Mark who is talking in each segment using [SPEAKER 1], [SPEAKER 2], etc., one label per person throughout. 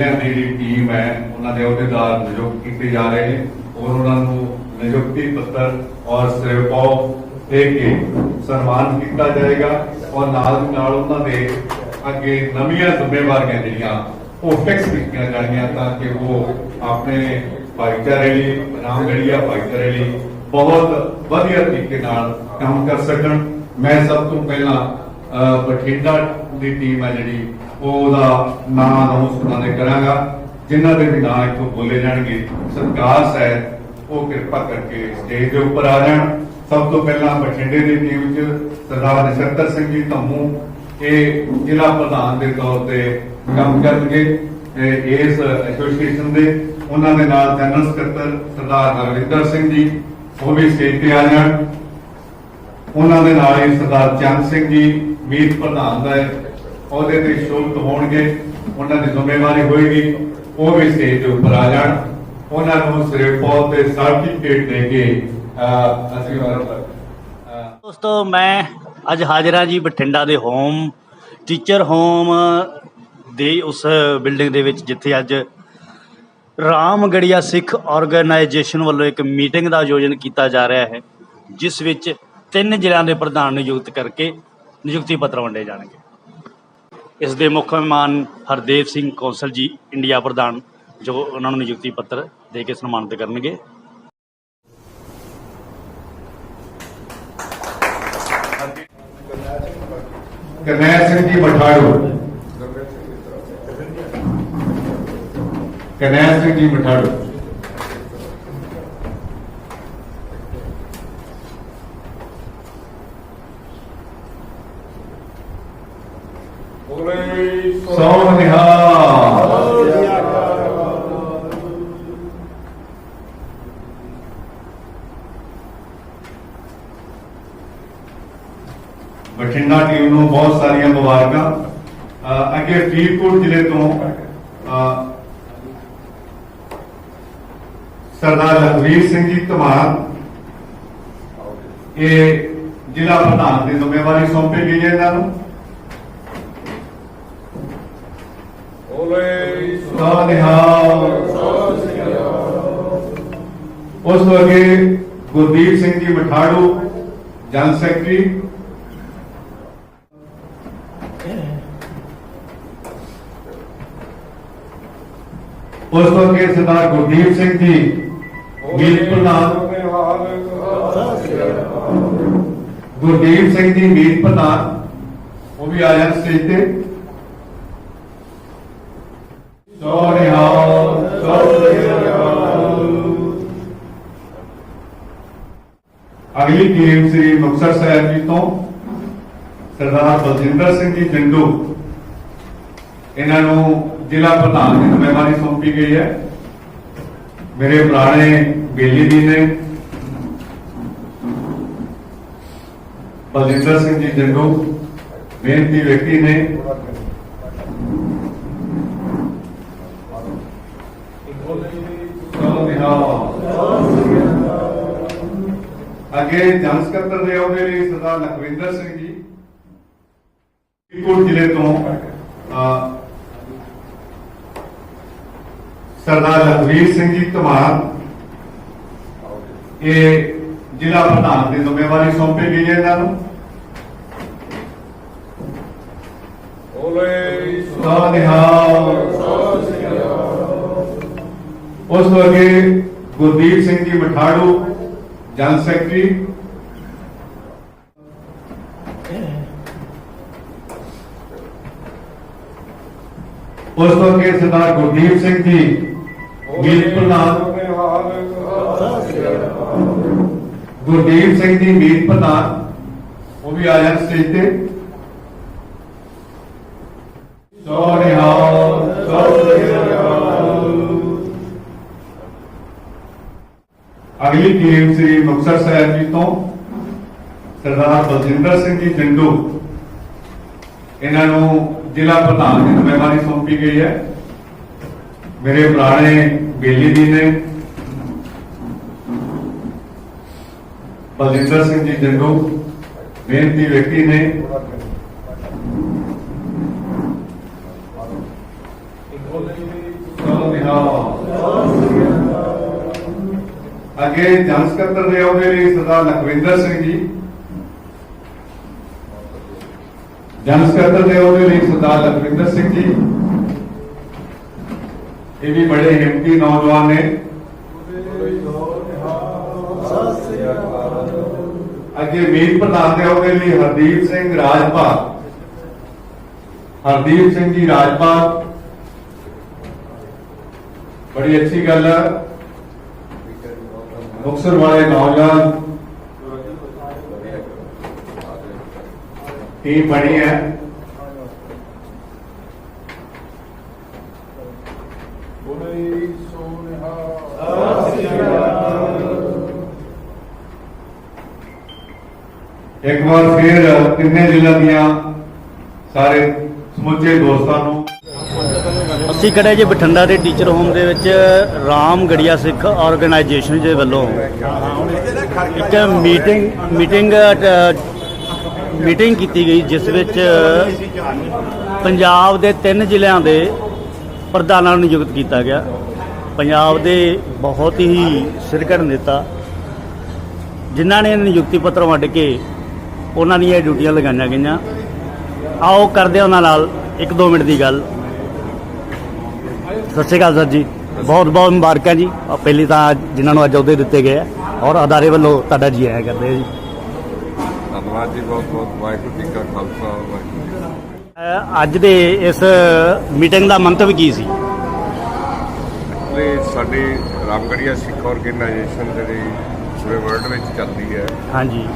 [SPEAKER 1] ਜ਼ਿਲ੍ਹਿਆਂ ਦੀ ਜਿਹੜੀ ਟੀਮ ਹੈ, ਉਹਨਾਂ ਦੇ ਅਹੁਦੇਦਾਰ ਨਿਯੁਕਤ ਕੀਤੇ ਜਾ ਰਹੇ ਨੇ, ਔਰ ਉਹਨਾਂ ਨੂੰ ਨਿਯੁਕਤੀ ਪੱਤਰ ਔਰ ਸਿਰਪਾਉ ਦੇ ਕੇ ਸਨਮਾਨ ਕੀਤਾ ਜਾਏਗਾ, ਔਰ ਨਾਲ ਨਾਲ ਉਹਨਾਂ ਦੇ ਅੱਗੇ ਨਵੀਆਂ ਜ਼ਿੰਮੇਵਾਰੀਆਂ ਜਿਹੜੀਆਂ ਉਹ ਫਿਕਸ ਕੀਤੀਆਂ ਜਾਣਗੀਆਂ ਤਾਂ ਕਿ ਉਹ ਆਪਣੇ ਭਾਈਚਾਰੇ ਲਈ ਰਾਮਗੜੀਆ ਭਾਈਚਾਰੇ ਲਈ ਬਹੁਤ ਵਧੀਆ ਤਰੀਕੇ ਨਾਲ ਕੰਮ ਕਰ ਸਕਣ। ਮੈਂ ਸਭ ਤੋਂ ਪਹਿਲਾਂ ਬਠਿੰਡਾ ਦੀ ਟੀਮ ਹੈ ਜਿਹੜੀ ਉਹਦਾ ਨਾਮ ਅਨਾਉਂਸ ਉਹਨਾਂ ਕਰਾਂਗਾ, ਜਿਨ੍ਹਾਂ ਦੇ ਵੀ ਨਾਂ ਇੱਥੋਂ ਬੋਲੇ ਜਾਣਗੇ। ਸਤਿਕਾਰ ਸਾਹਿਬ, ਉਹ ਕਿਰਪਾ ਕਰਕੇ ਸਟੇਜ ਦੇ ਉੱਪਰ ਆ ਜਾਣ। ਸਭ ਤੋਂ ਪਹਿਲਾਂ ਬਠਿੰਡੇ ਦੀ ਟੀਮ 'ਚ ਸਰਦਾਰ ਨਛੱਤਰ ਸਿੰਘ ਜੀ ਧੰਮੂ, ਇਹ ਜ਼ਿਲ੍ਹਾ ਪ੍ਰਧਾਨ ਦੇ ਤੌਰ ਤੇ ਕੰਮ ਕਰਨਗੇ। ਇਸ ਐਸੋਸੀਏਸ਼ਨ ਦੇ ਉਹਨਾਂ ਦੇ ਨਾਲ ਜਨਰਲ ਸਕੱਤਰ ਸਰਦਾਰ ਨਰਿੰਦਰ ਸਿੰਘ ਜੀ, ਉਹ ਵੀ ਸਟੇਜ ਤੇ ਆ ਜਾਣ। ਉਹਨਾਂ ਦੇ ਨਾਲ ਹੀ ਸਰਦਾਰ ਚੰਦ ਸਿੰਘ ਜੀ, ਮੀਤ ਪ੍ਰਧਾਨ ਦਾ ਉਹਦੇ ਤੇ ਸ਼ੋਭਤ ਹੋਣਗੇ, ਉਹਨਾਂ ਦੀ ਜ਼ਿੰਮੇਵਾਰੀ ਹੋਏਗੀ, ਉਹ ਵੀ ਸਟੇਜ ਦੇ ਉੱਪਰ ਆ ਜਾਣ। ਉਹਨਾਂ ਨੂੰ ਸਿਰਫ ਤੇ ਸਰਟੀਫਿਕੇਟ ਦੇ ਕੇ ਅਸੀਂ ਉਹਨਾਂ
[SPEAKER 2] ਦੋਸਤੋ, ਮੈਂ ਅੱਜ ਹਾਜ਼ਰਾਂ ਜੀ ਬਠਿੰਡਾ ਦੇ ਹੋਮ ਟੀਚਰ ਹੋਮ ਦੇ ਉਸ ਬਿਲਡਿੰਗ ਦੇ ਵਿੱਚ, ਜਿੱਥੇ ਅੱਜ ਰਾਮਗੜੀਆ ਸਿੱਖ ਆਰਗੇਨਾਈਜੇਸ਼ਨ ਵੱਲੋਂ ਇੱਕ ਮੀਟਿੰਗ ਦਾ ਆਯੋਜਨ ਕੀਤਾ ਜਾ ਰਿਹਾ ਹੈ, ਜਿਸ ਵਿੱਚ ਤਿੰਨ ਜ਼ਿਲ੍ਹਿਆਂ ਦੇ ਪ੍ਰਧਾਨ ਨਿਯੁਕਤ ਕਰਕੇ ਨਿਯੁਕਤੀ ਪੱਤਰ ਵੰਡੇ ਜਾਣਗੇ। ਇਸ ਦੇ ਮੁੱਖ ਮਹਿਮਾਨ ਹਰਦੇਵ ਸਿੰਘ ਕੌਂਸਲ ਜੀ, ਇੰਡੀਆ ਪ੍ਰਧਾਨ, ਜੋ ਉਹਨਾਂ ਨੂੰ ਨਿਯੁਕਤੀ ਪੱਤਰ ਦੇ ਕੇ ਸਨਮਾਨਿਤ ਕਰਨਗੇ।
[SPEAKER 1] ਕਰਨੈਲ ਸਿੰਘ ਜੀ ਮਠਾੜੂ। ਕਰਨੈਲ ਸਿੰਘ ਜੀ ਮਠਾੜੂ। ਸੋ ਨਿਹਾਲ। ਬਠਿੰਡਾ ਟੀਮ ਨੂੰ ਬਹੁਤ ਸਾਰੀਆਂ ਮੁਬਾਰਕਾਂ। ਅੱਗੇ ਫਰੀਦਕੋਟ ਜ਼ਿਲ੍ਹੇ ਤੋਂ ਸਰਦਾਰ ਲਖਵੀਰ ਸਿੰਘ ਜੀ ਧਮਾਨ ਇਹ ਜ਼ਿਲ੍ਹਾ ਪ੍ਰਧਾਨ ਦੀ ਜ਼ਿੰਮੇਵਾਰੀ ਸੌਂਪੀ ਗਈ ਹੈ ਇਹਨਾਂ ਨੂੰ। ਸੋ ਨਿਹਾਲ ਉਸ ਤੋਂ ਅੱਗੇ ਗੁਰਦੀਪ ਸਿੰਘ ਜੀ ਮਠਾੜੂ ਜਨ ਸੈਕਟਰੀ। ਉਸ ਤੋਂ ਅੱਗੇ ਸਰਦਾਰ ਗੁਰਦੀਪ ਸਿੰਘ ਜੀ ਮੀਤ ਪ੍ਰਧਾਨ। ਗੁਰਦੀਪ ਸਿੰਘ ਜੀ ਮੀਤ ਪ੍ਰਧਾਨ। ਉਹ ਵੀ ਆ ਜਾਣ ਸਟੇਜ ਤੇ। ਸੋ ਨਿਹਾਲ ਸੋ ਨਿਹਾਲ ਅਗਲੀ ਟੀਮ ਸ੍ਰੀ ਮੁਕਤਸਰ ਸਾਹਿਬ ਜੀ ਤੋਂ, ਸਰਦਾਰ ਬਲਜਿੰਦਰ ਸਿੰਘ ਜੀ ਜੰਡੂ। ਇਹਨਾਂ ਨੂੰ ਜ਼ਿਲ੍ਹਾ ਪ੍ਰਧਾਨ ਦੀ ਜ਼ਿੰਮੇਵਾਰੀ ਸੌਂਪੀ ਗਈ ਹੈ। ਮੇਰੇ ਪੁਰਾਣੇ ਬੇਲੀ ਜੀ ਨੇ ਬਲਜਿੰਦਰ ਸਿੰਘ ਜੀ ਜੰਡੂ ਮਿਹਨਤੀ ਵਿਅਕਤੀ ਨੇ। ਨਿਹਾਲ ਅੱਗੇ ਜਨ ਸਕੱਤਰ ਦੇ ਅਹੁਦੇ ਲਈ ਸਰਦਾਰ ਲਖਵਿੰਦਰ ਸਿੰਘ ਜੀ ਫਰੀਦਕੋਟ ਜ਼ਿਲ੍ਹੇ ਤੋਂ ਸਰਦਾਰ ਲਖਵੀਰ ਸਿੰਘ ਜੀ ਧਮਾਨ ਇਹ ਜ਼ਿਲ੍ਹਾ ਪ੍ਰਧਾਨ ਦੀ ਜ਼ਿੰਮੇਵਾਰੀ ਸੌਂਪੀ ਗਈ ਹੈ ਇਹਨਾਂ ਨੂੰ। ਸੋ ਨਿਹਾਲ ਉਸ ਤੋਂ ਅੱਗੇ ਗੁਰਦੀਪ ਸਿੰਘ ਜੀ ਮਠਾੜੂ ਜਨ ਸੈਕਟਰੀ। ਉਸ ਤੋਂ ਅੱਗੇ ਸਰਦਾਰ ਗੁਰਦੀਪ ਸਿੰਘ ਜੀ ਮੀਤ ਪ੍ਰਧਾਨ ਗੁਰਦੀਪ ਸਿੰਘ ਜੀ ਮੀਤ ਪ੍ਰਧਾਨ ਉਹ ਵੀ ਆਇਆ ਸਟੇਜ ਤੇ। ਸੋ ਨਿਹਾਲ, ਸੋ ਅਗਲੀ ਟੀਮ ਸ੍ਰੀ ਮੁਕਤਸਰ ਸਾਹਿਬ ਜੀ ਤੋਂ ਸਰਦਾਰ ਬਲਜਿੰਦਰ ਸਿੰਘ ਜੀ ਜੰਡੂ ਇਹਨਾਂ ਨੂੰ ਜ਼ਿਲ੍ਹਾ ਪ੍ਰਧਾਨ ਦੀ ਜ਼ਿੰਮੇਵਾਰੀ ਸੌਂਪੀ ਗਈ ਹੈ। ਮੇਰੇ ਪੁਰਾਣੇ ਬੇਲੀ ਜੀ ਨੇ ਬਲਜਿੰਦਰ ਸਿੰਘ ਜੀ ਜੰਡੂ ਮਿਹਨਤੀ ਵਿਅਕਤੀ ਨੇ। ਅੱਗੇ ਜਨ ਸਕੱਤਰ ਦੇ ਅਹੁਦੇ ਲਈ ਸਰਦਾਰ ਲਖਵਿੰਦਰ ਸਿੰਘ ਜੀ। ਜਨ ਸਕੱਤਰ ਦੇ ਅਹੁਦੇ ਲਈ ਸਰਦਾਰ ਲਖਵਿੰਦਰ ਸਿੰਘ ਜੀ। ਇਹ ਵੀ ਬੜੇ ਹਿੰਮਤੀ ਨੌਜਵਾਨ ਨੇ। ਅੱਗੇ ਮੀਤ ਪ੍ਰਧਾਨ ਦੇ ਅਹੁਦੇ ਲਈ ਹਰਦੀਪ ਸਿੰਘ ਰਾਜਪਾਲ। ਹਰਦੀਪ ਸਿੰਘ ਜੀ ਰਾਜਪਾਲ। ਬੜੀ ਅੱਛੀ ਗੱਲ ਹੈ ਮੁਕਤਸਰ ਵਾਲੇ ਨੌਜਵਾਨ ਟੀਮ ਬਣੀ ਹੈ? ਇੱਕ ਵਾਰ ਫਿਰ ਤਿੰਨੇ ਜ਼ਿਲ੍ਹਿਆਂ ਦੀਆਂ ਸਾਰੇ ਸਮੁੱਚੇ ਦੋਸਤਾਂ ਨੂੰ
[SPEAKER 2] ਅਸੀਂ ਖੜੇ ਜੀ ਬਠਿੰਡਾ ਦੇ ਟੀਚਰ ਹੋਮ ਦੇ ਵਿੱਚ ਰਾਮ ਗੜੀਆ ਸਿੱਖ ਆਰਗੇਨਾਈਜੇਸ਼ਨ ਦੇ ਵੱਲੋਂ। ਇੱਕ ਮੀਟਿੰਗ ਮੀਟਿੰਗ ਮੀਟਿੰਗ ਕੀਤੀ ਗਈ, ਜਿਸ ਵਿੱਚ ਪੰਜਾਬ ਦੇ ਤਿੰਨ ਜ਼ਿਲ੍ਹਿਆਂ ਦੇ ਪ੍ਰਧਾਨਾਂ ਨੂੰ ਨਿਯੁਕਤ ਕੀਤਾ ਗਿਆ। ਪੰਜਾਬ ਦੇ ਬਹੁਤ ਹੀ ਸਿਰਕੜ ਨੇਤਾ, ਜਿਨ੍ਹਾਂ ਨੇ ਨਿਯੁਕਤੀ ਪੱਤਰ ਵੰਡ ਕੇ ਉਹਨਾਂ ਦੀਆਂ ਡਿਊਟੀਆਂ ਲਗਾਈਆਂ ਗਈਆਂ। ਆਓ ਕਰਦੇ ਉਹਨਾਂ ਨਾਲ ਇੱਕ ਦੋ ਮਿੰਟ ਦੀ ਗੱਲ। ਸਤਿ ਸ਼੍ਰੀ ਅਕਾਲ ਸਰ ਜੀ। ਬਹੁਤ ਬਹੁਤ ਮੁਬਾਰਕਾਂ ਜੀ। ਪਹਿਲੀ ਤਾਂ ਜਿਨ੍ਹਾਂ ਨੂੰ ਅੱਜ ਅਹੁਦੇ ਦਿੱਤੇ ਗਏ ਆ ਔਰ ਅਦਾਰੇ ਵੱਲੋਂ ਤੁਹਾਡਾ ਜੀ ਆਇਆ ਕਰਦੇ ਆ ਜੀ।
[SPEAKER 3] ਧੰਨਵਾਦ ਜੀ ਬਹੁਤ ਬਹੁਤ ਵਾਹਿਗੁਰੂ ਜੀ ਕਾ ਖਾਲਸਾ ਵਾਹਿਗੁਰੂ ਜੀ ਕੀ ਫਤਿਹ।
[SPEAKER 2] ਅਹ ਅੱਜ ਦੇ ਇਸ ਮੀਟਿੰਗ ਦਾ ਮੰਤਵ ਕੀ ਸੀ?
[SPEAKER 3] ਸਾਡੀ ਰਾਮਗੜੀਆ ਸਿੱਖ ਆਰਗੇਨਾਈਜੇਸ਼ਨ ਜਿਹੜੀ ਪੂਰੇ ਵਰਲਡ ਵਿੱਚ ਚੱਲਦੀ ਹੈ।
[SPEAKER 2] ਹਾਂਜੀ।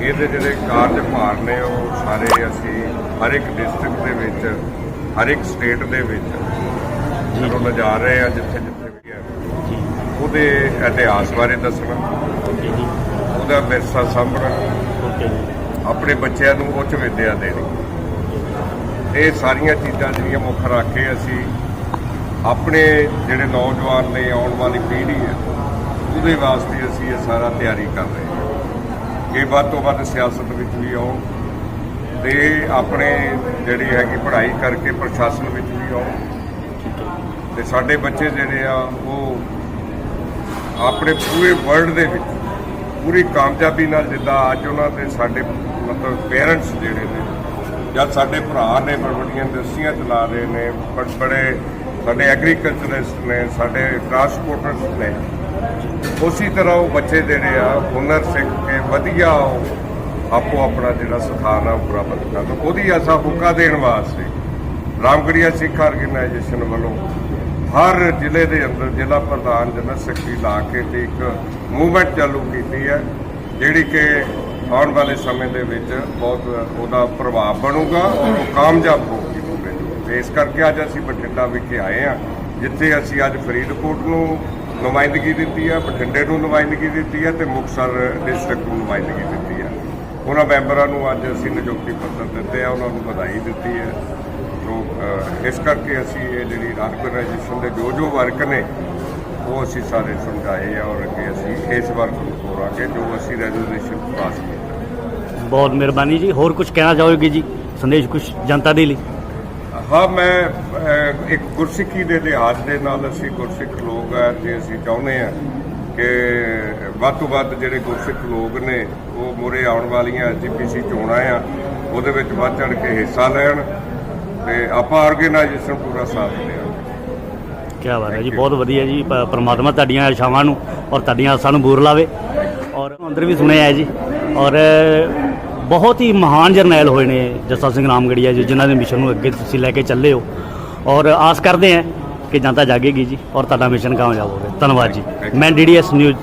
[SPEAKER 3] ਇਹਦੇ ਜਿਹੜੇ ਕਾਰਜ ਭਾਰ ਨੇ ਉਹ ਸਾਰੇ ਅਸੀਂ ਹਰ ਇੱਕ ਡਿਸਟ੍ਰਿਕਟ ਦੇ ਵਿੱਚ ਹਰ ਇੱਕ ਸਟੇਟ ਦੇ ਵਿੱਚ ਜਦੋਂ ਲਿਜਾ ਰਹੇ ਆ ਜਿੱਥੇ ਜਿੱਥੇ ਵੀ ਹੈ ਉਹਦੇ ਇਤਿਹਾਸ ਬਾਰੇ ਦੱਸਣਾ। ਉਹਦਾ ਵਿਰਸਾ ਸਾਂਭਣਾ। ਆਪਣੇ ਬੱਚਿਆਂ ਨੂੰ ਉੱਚ ਵਿਦਿਆ ਦੇਣੀ। ਇਹ ਸਾਰੀਆਂ ਚੀਜ਼ਾਂ ਜਿਹੜੀਆਂ ਮੁੱਖ ਰੱਖ ਕੇ ਅਸੀਂ ਆਪਣੇ ਜਿਹੜੇ ਨੌਜਵਾਨ ਨੇ ਆਉਣ ਵਾਲੀ ਪੀੜ੍ਹੀ ਹੈ ਉਹਦੇ ਵਾਸਤੇ ਅਸੀਂ ਇਹ ਸਾਰਾ ਤਿਆਰੀ ਕਰ ਰਹੇ ਹਾਂ। ਕਿ ਵੱਧ ਤੋਂ ਵੱਧ ਸਿਆਸਤ ਵਿੱਚ ਵੀ ਆਉਣ। ਤੇ ਆਪਣੇ ਜਿਹੜੀ ਹੈਗੀ ਪੜ੍ਹਾਈ ਕਰਕੇ ਪ੍ਰਸ਼ਾਸਨ ਵਿੱਚ ਵੀ ਆਉਣ। ਤੇ ਸਾਡੇ ਬੱਚੇ ਜਿਹੜੇ ਆ, ਉਹ ਆਪਣੇ ਪੂਰੇ ਵਰਲਡ ਦੇ ਵਿੱਚ, ਪੂਰੀ ਕਾਮਯਾਬੀ ਨਾਲ ਜਿੱਦਾਂ ਅੱਜ ਉਹਨਾਂ ਦੇ ਸਾਡੇ ਮਤਲਬ ਪੇਰੈਂਟਸ ਜਿਹੜੇ ਨੇ, ਜਦ ਸਾਡੇ ਭਰਾ ਨੇ ਬੜੀਆਂ ਇੰਡਸਟਰੀਆਂ ਚਲਾ ਰਹੇ ਨੇ, ਬੜ- ਬੜੇ ਸਾਡੇ ਐਗਰੀਕਲਚਰਿਸਟ ਨੇ, ਸਾਡੇ ਟਰਾਂਸਪੋਰਟਰਸ ਨੇ, ਉਸੇ ਤਰ੍ਹਾਂ ਉਹ ਬੱਚੇ ਜਿਹੜੇ ਆ, ਹੁਨਰ ਸਿੱਖ ਕੇ ਵਧੀਆ ਉਹ ਆਪੋ ਆਪਣਾ ਜਿਹੜਾ ਸਥਾਨ ਆ ਉਹ ਪ੍ਰਾਪਤ ਕਰਨ ਉਹਦੀ ਅਸਾਂ ਹੁੱਕਾ ਦੇਣ ਵਾਸਤੇ ਰਾਮਗੜੀਆ ਸਿੱਖ ਆਰਗੇਨਾਈਜੇਸ਼ਨ ਵੱਲੋਂ ਹਰ ਜ਼ਿਲ੍ਹੇ ਦੇ ਅੰਦਰ ਜ਼ਿਲ੍ਹਾ ਪ੍ਰਧਾਨ ਜਨਰਲ ਸੈਕਟਰੀ ਲਾ ਕੇ ਤੇ ਇੱਕ ਮੂਵਮੈਂਟ ਚਾਲੂ ਕੀਤੀ ਹੈ, ਜਿਹੜੀ ਕਿ ਆਉਣ ਵਾਲੇ ਸਮੇਂ ਦੇ ਵਿੱਚ ਬਹੁਤ ਉਹਦਾ ਪ੍ਰਭਾਵ ਬਣੂਗਾ ਔਰ ਉਹ ਕਾਮਯਾਬ ਹੋਊਗੀ ਪੂਰੇ ਤੇ ਇਸ ਕਰਕੇ ਅੱਜ ਅਸੀਂ ਬਠਿੰਡਾ ਵਿਖੇ ਆਏ ਹਾਂ, ਜਿੱਥੇ ਅਸੀਂ ਅੱਜ ਫਰੀਦਕੋਟ ਨੂੰ ਨੁਮਾਇੰਦਗੀ ਦਿੱਤੀ ਹੈ, ਬਠਿੰਡੇ ਨੂੰ ਨੁਮਾਇੰਦਗੀ ਦਿੱਤੀ ਹੈ ਤੇ ਮੁਕਤਸਰ ਡਿਸਟ੍ਰਿਕਟ ਨੂੰ ਨੁਮਾਇੰਦਗੀ ਦਿੱਤੀ ਉਹਨਾਂ ਮੈਂਬਰਾਂ ਨੂੰ ਅੱਜ ਅਸੀਂ ਨਿਯੁਕਤੀ ਪੱਤਰ ਦਿੱਤੇ ਆ ਉਹਨਾਂ ਨੂੰ ਵਧਾਈ ਦਿੱਤੀ ਹੈ। ਅ, ਇਸ ਕਰਕੇ ਅਸੀਂ ਇਹ ਜਿਹੜੀ ਆਰਗੇਨਾਈਜੇਸ਼ਨ ਦੇ ਜੋ ਜੋ ਵਰਕ ਨੇ ਉਹ ਅਸੀਂ ਸਾਰੇ ਸਮਝਾਏ ਆ ਔਰ ਅੱਗੇ ਅਸੀਂ ਇਸ ਵਰਕ ਨੂੰ ਤੋਰਾਂਗੇ ਜੋ ਅਸੀਂ ਰੈਜ਼ੋਲੂਸ਼ਨ ਪਾਸ ਕੀਤਾ।
[SPEAKER 2] ਬਹੁਤ ਮਿਹਰਬਾਨੀ ਜੀ। ਹੋਰ ਕੁਝ ਕਹਿਣਾ ਚਾਹੋਗੇ ਜੀ? ਸੰਦੇਸ਼ ਕੁਝ ਜਨਤਾ ਦੇ ਲਈ?
[SPEAKER 3] ਹਾਂ ਮੈਂ ਇੱਕ ਗੁਰਸਿੱਖੀ ਦੇ ਲਿਹਾਜ਼ ਦੇ ਨਾਲ ਅਸੀਂ ਗੁਰਸਿੱਖ ਲੋਕ ਆ ਤੇ ਅਸੀਂ ਚਾਹੁੰਦੇ ਆ ਕਿ ਵੱਧ ਤੋਂ ਵੱਧ ਜਿਹੜੇ ਗੁਰਸਿੱਖ ਲੋਕ ਨੇ ਉਹ ਮੂਹਰੇ ਆਉਣ ਵਾਲੀਆਂ ਜੀਪੀਸੀ ਚੋਣਾਂ ਆ ਉਹਦੇ ਵਿੱਚ ਵੱਧ ਚੜ ਕੇ ਹਿੱਸਾ ਲੈਣ ਤੇ ਆਪਾਂ ਆਰਗੇਨਾਈਜੇਸ਼ਨ ਪੂਰਾ ਸਾਥ ਦੇਵਾਂਗੇ
[SPEAKER 2] ਕੀ ਬਾਤ ਹੈ ਜੀ ਬਹੁਤ ਵਧੀਆ ਜੀ ਪ੍ਰਮਾਤਮਾ ਤੁਹਾਡੀਆਂ ਆਸ਼ਾਵਾਂ ਨੂੰ ਔਰ ਤੁਹਾਡੀਆਂ ਆਸਾਂ ਨੂੰ ਬੂਰ ਲਾਵੇ। ਔਰ ਅੰਦਰ ਵੀ ਸੁਣਿਆ ਹੈ ਜੀ ਔਰ ਬਹੁਤ ਹੀ ਮਹਾਨ ਜਰਨੈਲ ਹੋਏ ਨੇ ਜੱਸਾ ਸਿੰਘ ਰਾਮਗੜੀਆ ਜੀ ਜਿਨ੍ਹਾਂ ਦੇ ਮਿਸ਼ਨ ਨੂੰ ਅੱਗੇ ਤੁਸੀਂ ਲੈ ਕੇ ਚੱਲੇ ਹੋ। ਔਰ ਆਸ ਕਰਦੇ ਹਾਂ ਕਿ ਜਨਤਾ ਜਾਗੇਗੀ ਜੀ ਔਰ ਤੁਹਾਡਾ ਮਿਸ਼ਨ ਕਾਮਯਾਬ ਹੋਵੇ। ਧੰਨਵਾਦ ਜੀ। ਮੈਂ DDS news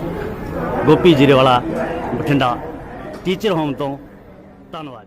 [SPEAKER 2] Gopi Jirewala Bathinda. Teacher home ਤੋਂ ਧੰਨਵਾਦ।